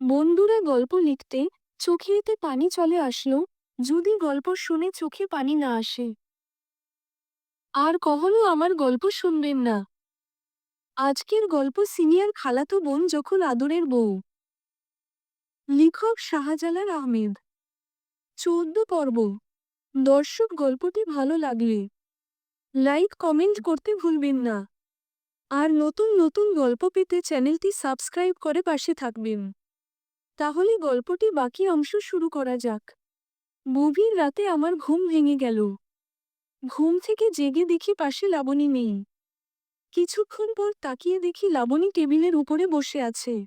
বন্ধুরা গল্প লিখতে চোখেতে পানি চলে আসলো, যদি গল্প শুনে চোখে পানি না আসে। আর কখনো আমার গল্প শুনবেন না। আজকের গল্প সিনিয়র খালাতো বোন যখন আদরের বউ। লেখক শাহজালাল আহমেদ। চৌদ্দ পর্ব। দর্শক গল্পটি ভালো লাগলে লাইক, কমেন্ট করতে ভুলবেন না। আর নতুন নতুন গল্প পেতে চ্যানেলটি সাবস্ক্রাইব করে পাশে থাকবেন। তাহলে গল্পটি বাকি অংশ শুরু করা যাক। গভীর রাতে আমার ঘুম ভেঙে গেল। ঘুম থেকে জেগে দেখি পাশে লাবণী নেই। কিছুক্ষণ পর তাকিয়ে দেখি লাবণী টেবিলের উপরে বসে আছে।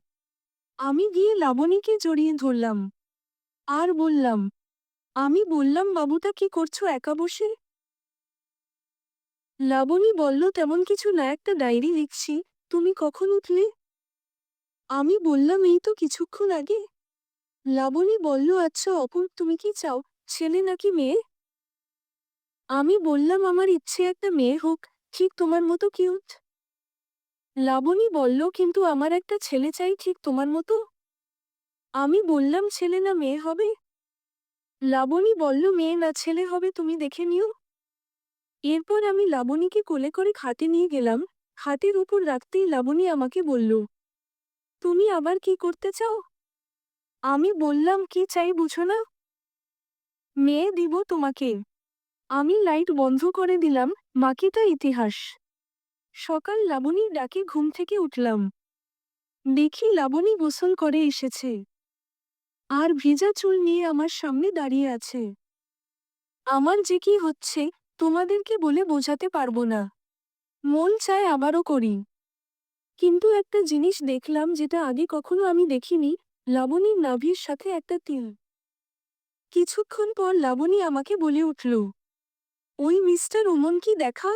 আমি গিয়ে লাবণীকে জড়িয়ে ধরলাম। আর বললাম, আমি বললাম, বাবুটা কি করছ একা বসে? লাবণী বলল, তেমন কিছু না, একটা ডায়েরি লিখছি। তুমি কখন উঠলে? আমি বললাম, এই তো কিছুক্ষণ আগে। লাবণী বলল আচ্ছা অপুর তুমি কি চাও, ছেলে নাকি মেয়ে? আমি বললাম, আমার ইচ্ছে একটা মেয়ে হোক, ঠিক তোমার মতো কিউট। লাবণী বলল, কিন্তু আমার একটা ছেলে চাই ঠিক তোমার মতো? আমি বললাম, ছেলে না মেয়ে হবে? লাবণী বলল, মেয়ে না ছেলে হবে, তুমি দেখে নিও। এরপর আমি লাবণীকে কোলে করে খাটে নিয়ে গেলাম। খাটের উপর রাখতেই লাবণী আমাকে বলল তুমি আবার কি করতে চাও? আমি বললাম, কি চাই বুঝো না? মেয়ে দিব তোমাকে। আমি লাইট বন্ধ করে দিলাম বাকিটা ইতিহাস। সকাল লাবণী ডাকে ঘুম থেকে উঠলাম। দেখি লাবণী গোসল করে এসেছে। আর ভিজা চুল নিয়ে আমার সামনে দাঁড়িয়ে আছে। আমার যে কি হচ্ছে, তোমাদেরকে বলে বোঝাতে পারব না। মন চায় আবারও করি। কিন্তু একটা জিনিস দেখলাম যেটা আগে কখনো আমি দেখিনি, লাবণীর নাভির সাথে একটা তিল। কিছুক্ষণ পর লাবণী আমাকে বলে উঠল, ওই মিস্টার ওমন কি দেখা?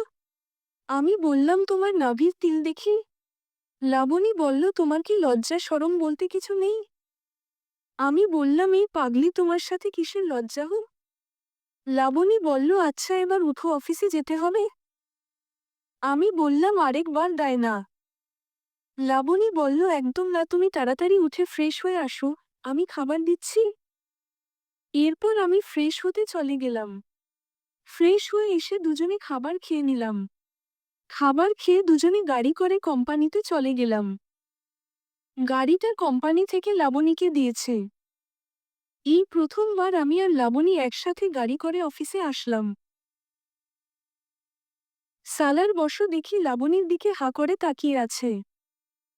আমি বললাম, তোমার নাভির তিল দেখি। লাবণী বলল, তোমার কি লজ্জা সরম বলতে কিছু নেই? আমি বললাম, এই পাগলি তোমার সাথে কিসের লজ্জা হো? লাবণী বলল আচ্ছা এবার উঠো, অফিসে যেতে হবে। আমি বললাম, আরেকবার দেয় না লাবণী বলল, একদম না, তুমি তাড়াতাড়ি উঠে ফ্রেশ হয়ে আসো। আমি খাবার দিচ্ছি। এরপর আমি ফ্রেশ হতে চলে গেলাম। ফ্রেশ হয়ে এসে দুজনে খাবার খেয়ে নিলাম। খাবার খেয়ে দুজনে গাড়ি করে কোম্পানিতে চলে গেলাম। গাড়িটা কোম্পানি থেকে লাবণীকে দিয়েছে। এই প্রথমবার আমি আর লাবণী একসাথে গাড়ি করে অফিসে আসলাম। সালার বস দেখি লাবণীর দিকে হা করে তাকিয়ে আছে।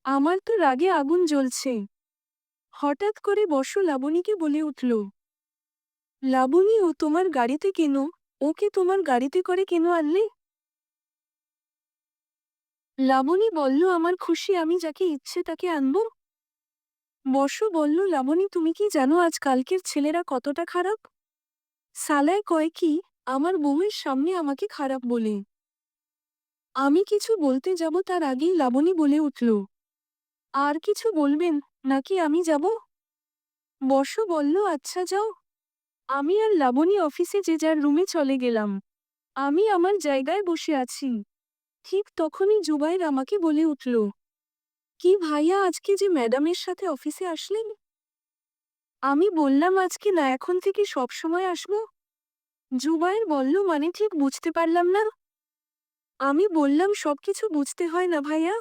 আমার তো রাগে আগুন জ্বলছে। হঠাৎ করে বস, লাবণীকে বলে উঠল। লাবণী, ও তোমার গাড়িতে কেন? ওকে তোমার গাড়িতে করে কেন আনলে? লাবণী বলল, আমার খুশি, আমি যাকে ইচ্ছে তাকে আনব। বর্ষ বলল, লাবণী, তুমি কি জানো আজ কালকের ছেলেরা কতটা খারাপ? সালায় কয় কি, আমার বউয়ের সামনে আমাকে খারাপ বলে। আমি কিছু বলতে যাব তার আগেই লাবণী বলে উঠল। আর কিছু বলবেন, নাকি আমি যাব? বর্ষ বলল আচ্ছা যাও। আমি আর লাবণী অফিসে যে যার রুমে চলে গেলাম। আমি আমার জায়গায় বসে আছি। ঠিক তখনই জুবাইর আমাকে বলে উঠল, কি ভাইয়া আজকে যে ম্যাডামের সাথে অফিসে আসলেন? আমি বললাম, আজকে না, এখন থেকে সব সময় আসব? জুবাইর বলল মানে ঠিক বুঝতে পারলাম না। আমি বললাম, সবকিছু বুঝতে হয় না ভাইয়া?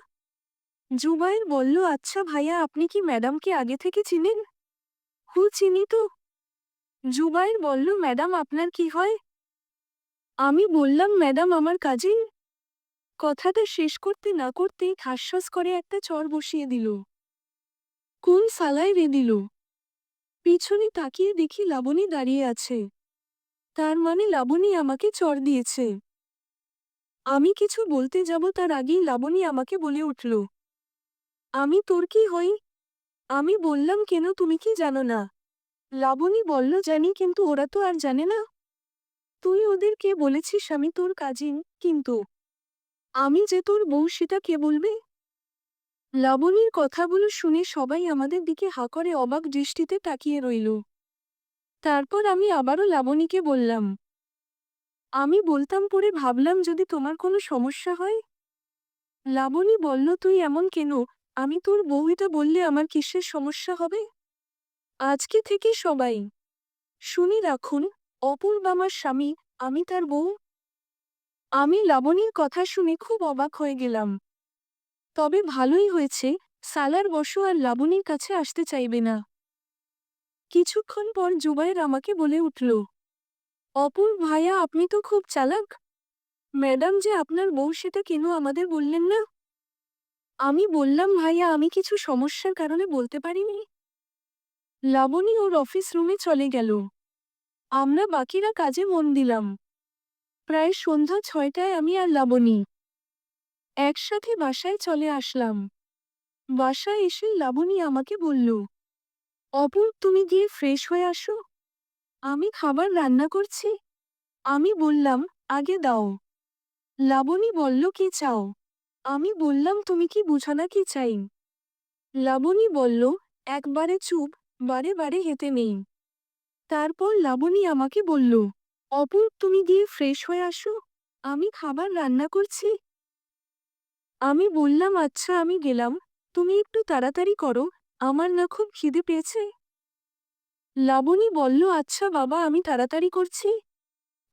জুবাইর বলল আচ্ছা ভাইয়া, আপনি কি ম্যাডামকে আগে থেকে চিনেন? হু, চিনি তো। জুবাইর বলল, ম্যাডাম, আপনার কি হয়? আমি বললাম, ম্যাডাম, আমার কাজিন। কথাটা শেষ করতে না করতেই ঠাসঠাস করে একটা চর বসিয়ে দিল। কোন সালায় রে দিল? পিছনে তাকিয়ে দেখি লাবণী দাঁড়িয়ে আছে। তার মানে লাবণী আমাকে চর দিয়েছে। আমি কিছু বলতে যাব, তার আগেই লাবণী আমাকে বলে উঠল। আমি তোর কি হই? আমি বললাম, কেন তুমি কি জানো না? লাবণী বলল, জানি, কিন্তু ওরা তো আর জানে না। তুই ওদেরকে বলেছিস? আমি তোর কাজিন, কিন্তু আমি যে তোর বউ, সেটা কে বলবে? লাবণীর কথাগুলো শুনে সবাই আমাদের দিকে হা করে অবাক দৃষ্টিতে তাকিয়ে রইল। তারপর আমি আবারও লাবণীকে বললাম, আমি বলতাম পরে ভাবলাম যদি তোমার কোনো সমস্যা হয়? লাবণী বলল, তুই এমন কেন? আমি তোর বউ এটা বললে আমার কিসের সমস্যা হবে? আজকে থেকে সবাই। শুনি রাখুন, অপূর্ব আমার স্বামী, আমি তার বউ। আমি লাবণীর কথা শুনে খুব অবাক হয়ে গেলাম। তবে ভালোই হয়েছে, সালার বসু আর লাবণীর কাছে আসতে চাইবে না। কিছুক্ষণ পর জুবাইর আমাকে বলে উঠল অপুর ভাইয়া, আপনি তো খুব চালাক। ম্যাডাম যে আপনার বউ সেটা কেন আমাদের বললেন না? আমি বললাম, ভাইয়া, আমি কিছু সমস্যার কারণে বলতে পারিনি। লাবণী ওর অফিস রুমে চলে গেল। আমরা বাকিরা কাজে মন দিলাম। প্রায় সন্ধ্যা ছয়টায় আমি আর লাবণী একসাথে বাসায় চলে আসলাম। বাসায় এসে লাবণী আমাকে বলল অপূর তুমি গিয়ে ফ্রেশ হয়ে আসো। আমি খাবার রান্না করছি। আমি বললাম, আগে দাও। লাবণী বলল, কি চাও? আমি বললাম, তুমি কি বুঝানা কি চাই? লাবণী বলল, একবারে চুপ, বারে বারে হেতে নেই। তারপর লাবণী আমাকে বলল অপূর তুমি গিয়ে ফ্রেশ হয়ে আসো, আমি খাবার রান্না করছি। আমি বললাম আচ্ছা আমি গেলাম, তুমি একটু তাড়াতাড়ি করো, আমার না খুব খিদে পেয়েছে। লাবণী বলল আচ্ছা বাবা, আমি তাড়াতাড়ি করছি।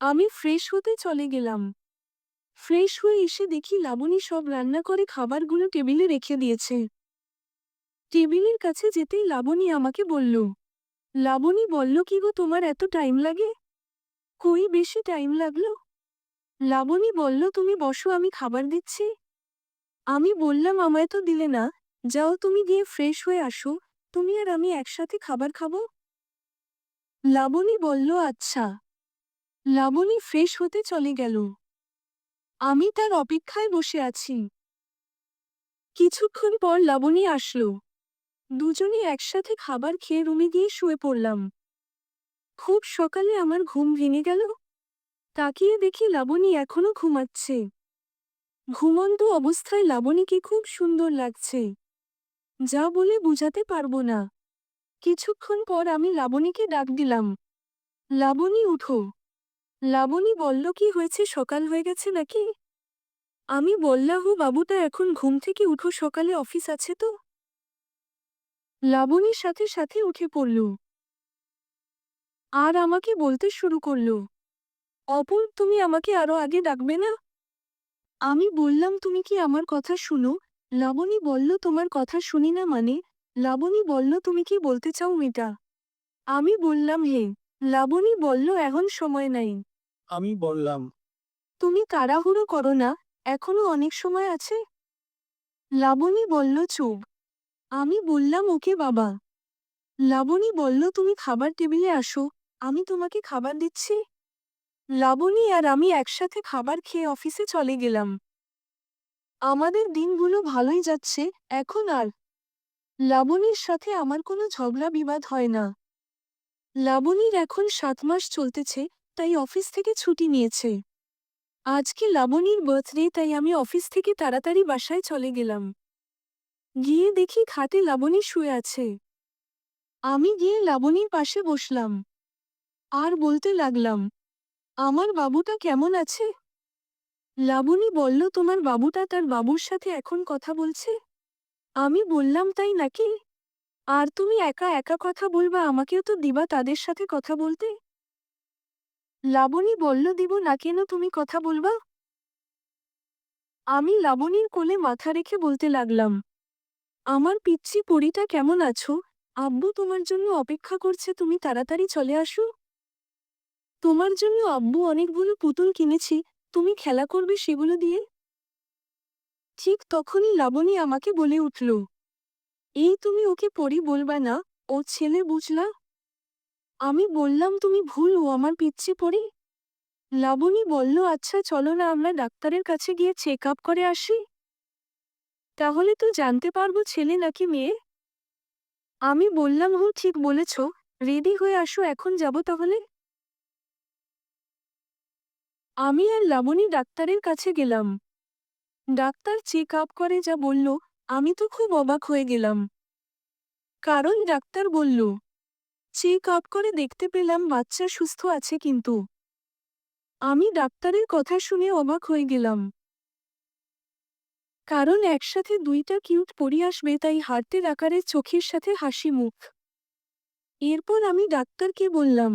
আমি ফ্রেশ হতে চলে গেলাম। ফ্রেশ হয়ে এসে দেখি লাবণী সব রান্না করে খাবারগুলো টেবিলে রেখে দিয়েছে। টেবিলের কাছে যেতেই লাবণী আমাকে বলল, লাবণী বলল কি গো তোমার এত টাইম লাগে? কই বেশি টাইম লাগল? লাবণী বলল, তুমি বসো, আমি খাবার দিচ্ছি। আমি বললাম, আমায় তো দিলে না, যাও তুমি গিয়ে ফ্রেশ হয়ে আসো, তুমি আর আমি একসাথে খাবার খাব? লাবণী বলল আচ্ছা। লাবণী ফ্রেশ হতে চলে গেল। আমি তার অপেক্ষায় বসে আছি। কিছুক্ষণ পর লাবণী আসলো। দুজনে একসাথে খাবার খেয়ে রুমে গিয়ে শুয়ে পড়লাম। খুব সকালে আমার ঘুম ভেঙে গেল। তাকিয়ে দেখি লাবণী এখনও ঘুমাচ্ছে। ঘুমন্ত অবস্থায় লাবণীকে খুব সুন্দর লাগছে। যা বলে বুঝাতে পারব না। কিছুক্ষণ পর আমি লাবণীকে ডাক দিলাম। লাবণী, উঠো। লাবণী বলল, কি হয়েছে? সকাল হয়ে গেছে নাকি? আমি বললাম বাবুটা এখন ঘুম থেকে উঠো, সকালে অফিস আছে তো? লাবণীর সাথে সাথে উঠে পড়ল। আর আমাকে বলতে শুরু করল। অপর তুমি আমাকে আরও আগে ডাকবে না? আমি বললাম, তুমি কি আমার কথা শুনো? লাবণী বলল, তোমার কথা শুনি না মানে? লাবণী বলল, তুমি কি বলতে চাও মেটা আমি বললাম হে। লাবণী বলল, এখন সময় নাই। আমি বললাম, তুমি তাড়াহুড়ো করো না, এখনও অনেক সময় আছে? লাবণী বলল, চুপ। আমি বললাম, ওকে বাবা। লাবণী বলল, তুমি খাবার টেবিলে আসো, আমি তোমাকে খাবার দিচ্ছি। লাবণী আর আমি একসাথে খাবার খেয়ে অফিসে চলে গেলাম। আমাদের দিনগুলো ভালোই যাচ্ছে, এখন আর? লাবণীর সাথে আমার কোনো ঝগড়া বিবাদ হয় না। লাবণীর এখন সাত মাস চলতেছে তাই অফিস থেকে ছুটি নিয়েছে। আজকে লাবণীর বার্থডে তাই আমি অফিস থেকে তাড়াতাড়ি বাসায় চলে গেলাম। গিয়ে দেখি খাটে লাবণী শুয়ে আছে। আমি গিয়ে লাবণীর পাশে বসলাম। আর বলতে লাগলাম, আমার বাবুটা কেমন আছে? লাবণী বলল, তোমার বাবুটা তার বাবুর সাথে এখন কথা বলছে? আমি বললাম, তাই নাকি? আর তুমি একা একা কথা বলবা, আমাকেও তো দিবা তাদের সাথে কথা বলতে? লাবণী বলল, দিব, না কেন তুমি কথা বলবা? আমি লাবণীর কোলে মাথা রেখে বলতে লাগলাম, আমার পিচ্ছি পরিটা কেমন আছো? আব্বু তোমার জন্য অপেক্ষা করছে, তুমি তাড়াতাড়ি চলে আসো। তোমার জন্য আব্বু অনেকগুলো পুতুল কিনেছি, তুমি খেলা করবে সেগুলো দিয়ে? ঠিক তখনই লাবণী আমাকে বলে উঠল, এই তুমি ওকে পরি বলবা না, ও ছেলে বুঝলা? আমি বললাম, তুমি ভুল, ও আমার পিচ্ছি পড়ি লাবণী বলল আচ্ছা চলো না, আমরা ডাক্তারের কাছে গিয়ে চেক আপ করে আসি। তাহলে তো জানতে পারব ছেলে নাকি মেয়ে? আমি বললাম হো ঠিক বলেছ। রেডি হয়ে আসো, এখন যাব তাহলে। আমি আর লাবণী ডাক্তারের কাছে গেলাম। ডাক্তার চেক আপ করে যা বলল, আমি তো খুব অবাক হয়ে গেলাম। কারণ ডাক্তার বলল চেক আপ করে দেখতে পেলাম বাচ্চা সুস্থ আছে কিন্তু। আমি ডাক্তারের কথা শুনে অবাক হয়ে গেলাম। কারণ একসাথে দুইটা কিউট পরি আসবে তাই হার্টের আকারে চোখের সাথে হাসি মুখ। এরপর আমি ডাক্তারকে বললাম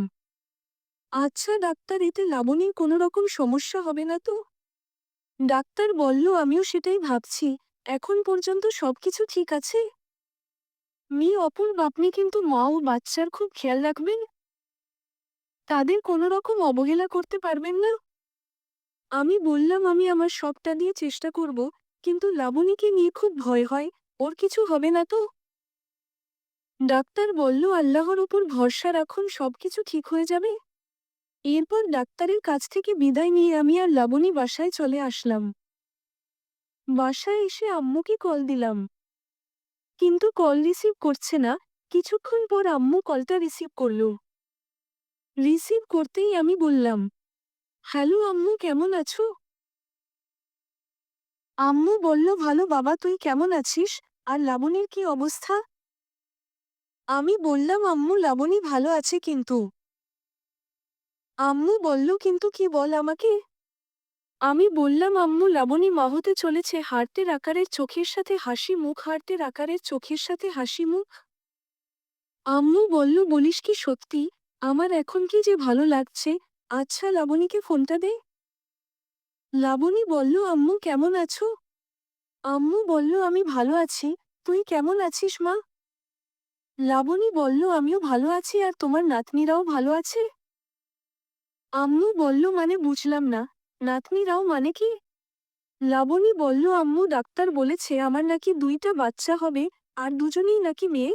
আচ্ছা ডাক্তার, এতে লাবণীর কোনো রকম সমস্যা হবে না তো? ডাক্তার বলল, আমিও সেটাই ভাবছি। এখন পর্যন্ত সবকিছু ঠিক আছে? মি অপূর্ব আপনি কিন্তু মা ও বাচ্চার খুব খেয়াল রাখবেন। তাদের কোনো রকম অবহেলা করতে পারবেন না। আমি বললাম, আমি আমার সবটা দিয়ে চেষ্টা করব, কিন্তু লাবণীকে নিয়ে খুব ভয় হয়, ওর কিছু হবে না তো? ডাক্তার বলল, আল্লাহর উপর ভরসা রাখুন, সবকিছু ঠিক হয়ে যাবে। এরপর ডাক্তারের কাছ থেকে বিদায় নিয়ে আমি আর লাবণী বাসায় চলে আসলাম। বাসায় এসে আম্মুকে কল দিলাম। কিন্তু কল রিসিভ করছে না। কিছুক্ষণ পর আম্মু কলটা রিসিভ করল। রিসিভ করতেই আমি বললাম, হ্যালো আম্মু, কেমন আছো? আম্মু বলল, ভালো বাবা, তুই কেমন আছিস? আর লাবণীর কি অবস্থা? আমি বললাম, আম্মু, লাবণী ভালো আছে কিন্তু। আম্মু বলল, কিন্তু কি বল আমাকে? আমি বললাম, আম্মু, লাবণী মা হতে চলেছে হার্টের আকারের চোখের সাথে হাসি মুখ, হার্টের আকারের চোখের সাথে হাসি মুখ। আম্মু বলল, বলিস কি সত্যি? আমার এখন কি যে ভালো লাগছে? আচ্ছা লাবণীকে ফোনটা দে। লাবণী বলল, আম্মু, কেমন আছো? আম্মু বলল, আমি ভালো আছি। তুই কেমন আছিস, মা? লাবণী বলল, আমিও ভালো আছি, আর তোমার নাতনিরাও ভালো আছে? আম্মু বলল মানে বুঝলাম না। নাতনিরাও মানে কি? লাবণী বলল, আম্মু, ডাক্তার বলেছে আমার নাকি দুইটা বাচ্চা হবে, আর দুজনেই নাকি মেয়ে।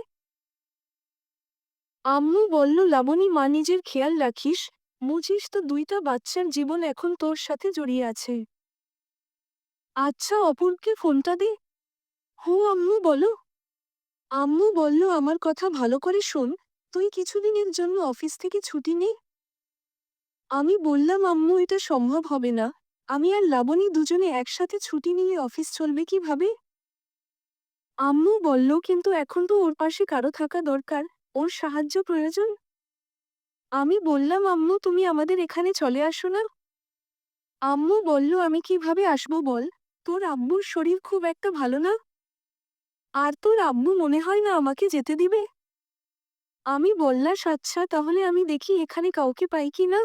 আম্মু বলল, লাবণী, মা, নিজের খেয়াল রাখিস। বুঝিস তো দুইটা বাচ্চার জীবন এখন তোর সাথে জড়িয়ে আছে। আচ্ছা অপূর্বকে ফোনটা দে। হু, আম্মু, বলো। আম্মু বলল, আমার কথা ভালো করে শোন। তুই কিছুদিনের জন্য অফিস থেকে ছুটি নে। আমি বললাম, আম্মু, এটা সম্ভব হবে না। আমি আর লাবণী দুজনে একসাথে ছুটি নিয়ে অফিস চলবে কীভাবে? আম্মু বলল, কিন্তু এখন তো ওর পাশে কারও থাকা দরকার। ওর সাহায্য প্রয়োজন? আমি বললাম, আম্মু, তুমি আমাদের এখানে চলে আসো না। আম্মু বলল, আমি কীভাবে আসব বল? তোর আব্বুর শরীর খুব একটা ভালো না। আর তোর আব্বু মনে হয় না আমাকে যেতে দিবে? আমি বললাস আচ্ছা তাহলে আমি দেখি এখানে কাউকে পাই কি না।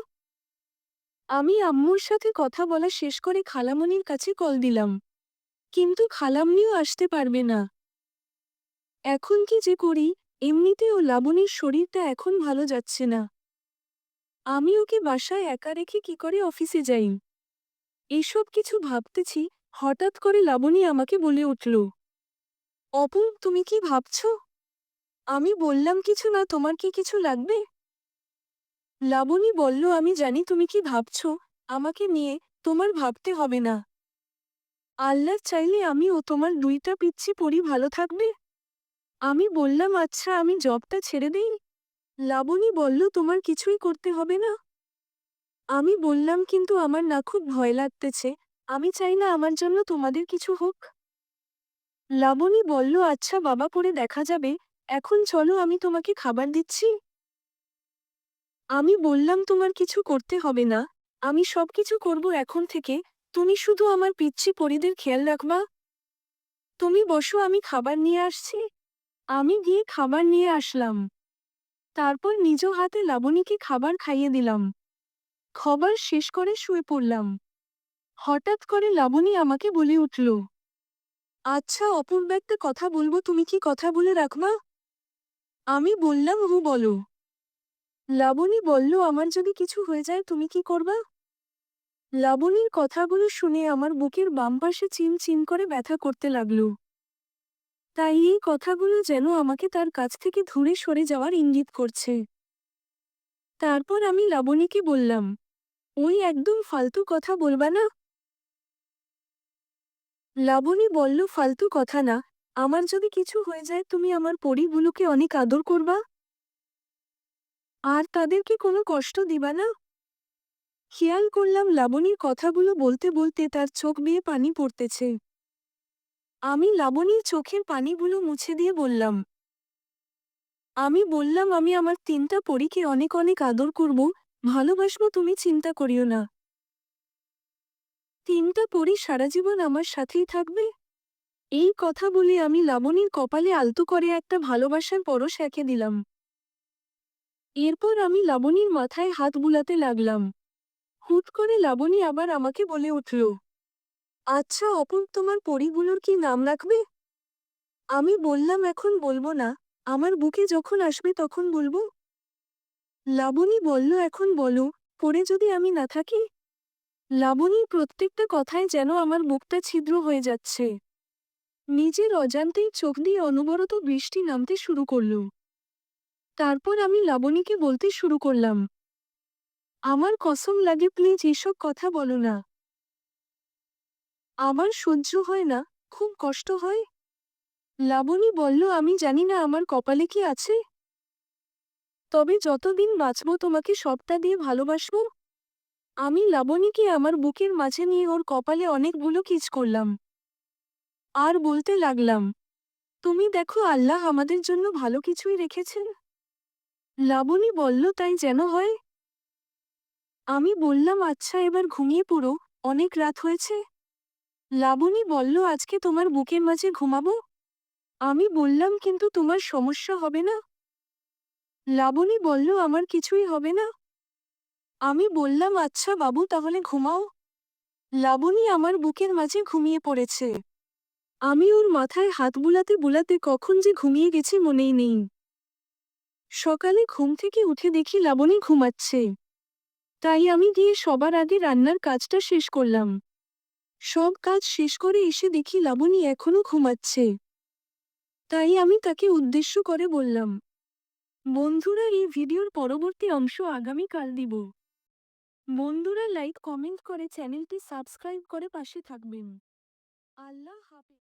আমি আম্মুর সাথে কথা বলা শেষ করে খালামণির কাছে কল দিলাম। কিন্তু খালামনিও আসতে পারবে না। এখন কি যে করি, এমনিতেও লাবণীর শরীরটা এখন ভালো যাচ্ছে না। আমি ওকে বাসায় একা রেখে কি করে অফিসে যাই? এসব কিছু ভাবতেছি, হঠাৎ করে লাবণী আমাকে বলে উঠল অপূর্ব তুমি কি ভাবছ? আমি বললাম কিছু না, তোমার কি কিছু লাগবে? লাবণী বলল, আমি জানি তুমি কি ভাবছ। আমাকে নিয়ে তোমার ভাবতে হবে না। আল্লাহ চাইলে আমি ও তোমার দুইটা পিচ্ছি পরি ভালো থাকবে। আমি বললাম আচ্ছা আমি জবটা ছেড়ে দেই। লাবণী বলল, তোমার কিছুই করতে হবে না। আমি বললাম, কিন্তু আমার না খুব ভয় লাগতেছে। আমি চাই না আমার জন্য তোমাদের কিছু হোক। লাবণী বলল আচ্ছা বাবা, পরে দেখা যাবে। এখন চলো, আমি তোমাকে খাবার দিচ্ছি। আমি বললাম, তোমার কিছু করতে হবে না। আমি সবকিছু করব এখন থেকে। তুমি শুধু আমার পিচ্ছি পরিদের খেয়াল রাখবা। তুমি বসো, আমি খাবার নিয়ে আসছি। আমি গিয়ে খাবার নিয়ে আসলাম। তারপর নিজ হাতে লাবণীকে খাবার খাইয়ে দিলাম। খাবার শেষ করে শুয়ে পড়লাম। হঠাৎ করে লাবণী আমাকে বলে উঠল আচ্ছা অপূর্ব একটা কথা বলব, তুমি কি কথা বলে রাখবা? আমি বললাম, হু, বলো। লাবণী বলল, আমার যদি কিছু হয়ে যায়, তুমি কি করবা? লাবণীর কথাগুলো শুনে আমার বুকের বাম পাশে চিন চিন করে ব্যথা করতে লাগল। তাই এই কথাগুলো যেন আমাকে তার কাছ থেকে দূরে সরে যাওয়ার ইঙ্গিত করছে। তারপর আমি লাবণীকে বললাম, ওই একদম ফালতু কথা বলবা না? লাবণী বলল, ফালতু কথা না। আমার যদি কিছু হয়ে যায়, তুমি আমার পরিগুলোকে অনেক আদর করবা? আর তাদেরকে কোনো কষ্ট দিবা না? খেয়াল করলাম লাবণীর কথাগুলো বলতে বলতে তার চোখ বেয়ে পানি পড়তেছে। আমি লাবণীর চোখের পানিগুলো মুছে দিয়ে বললাম, আমি বললাম আমি আমার তিনটা পরীকে অনেক অনেক আদর করব, ভালোবাসবো তুমি চিন্তা করিও না। তিনটা পরি সারা জীবন আমার সাথেই থাকবে? এই কথা বলে আমি লাবণীর কপালে আলতো করে একটা ভালোবাসার পরশ এঁকে দিলাম। এরপর আমি লাবণীর মাথায় হাত বুলাতে লাগলাম। হুট করে লাবণী আবার আমাকে বলে উঠল আচ্ছা অপূর তোমার পরিগুলোর কি নাম রাখবে? আমি বললাম, এখন বলব না, আমার বুকে যখন আসবে তখন বলব। লাবণী বলল, এখন বলো পরে যদি আমি না থাকি? লাবণীর প্রত্যেকটা কথায় যেন আমার বুকটা ছিদ্র হয়ে যাচ্ছে। নিজের অজান্তেই চোখ দিয়ে অনবরত বৃষ্টি নামতে শুরু করল। তারপর আমি লাবণীকে বলতে শুরু করলাম, আমার কসম লাগে প্লিজ এসব কথা বলো না। আমার সহ্য হয় না, খুব কষ্ট হয়। লাবণী বলল, আমি জানি না আমার কপালে কি আছে। তবে যতদিন বাঁচব তোমাকে সবটা দিয়ে ভালোবাসব। আমি লাবণীকে আমার বুকের মাঝে নিয়ে ওর কপালে অনেকগুলো কিচ করলাম। আর বলতে লাগলাম, তুমি দেখো আল্লাহ আমাদের জন্য ভালো কিছুই রেখেছেন। লাবণী বলল, তাই যেন হয়। আমি বললাম আচ্ছা এবার ঘুমিয়ে পড়ো, অনেক রাত হয়েছে। লাবণী বলল, আজকে তোমার বুকের মাঝে ঘুমাবো? আমি বললাম, কিন্তু তোমার সমস্যা হবে না। লাবণী বলল, আমার কিছুই হবে না। আমি বললাম আচ্ছা বাবু, তাহলে ঘুমাও। লাবণী আমার বুকের মাঝে ঘুমিয়ে পড়েছে। আমি ওর মাথায় হাত বুলাতে বুলাতে কখন যে ঘুমিয়ে গেছি মনেই নেই। সকালে ঘুম থেকে উঠে দেখি লাবণী ঘুমাচ্ছে। তাই আমি গিয়ে সবার আগে রান্নার কাজটা শেষ করলাম। সব কাজ শেষ করে এসে দেখি লাবণী এখনও ঘুমাচ্ছে। তাই আমি তাকে উদ্দেশ্য করে বললাম, বন্ধুরা, এই ভিডিওর পরবর্তী অংশ আগামীকাল দিব। বন্ধুরা, লাইক, কমেন্ট করে চ্যানেলটি সাবস্ক্রাইব করে পাশে থাকবেন। আল্লাহ হাফেজ।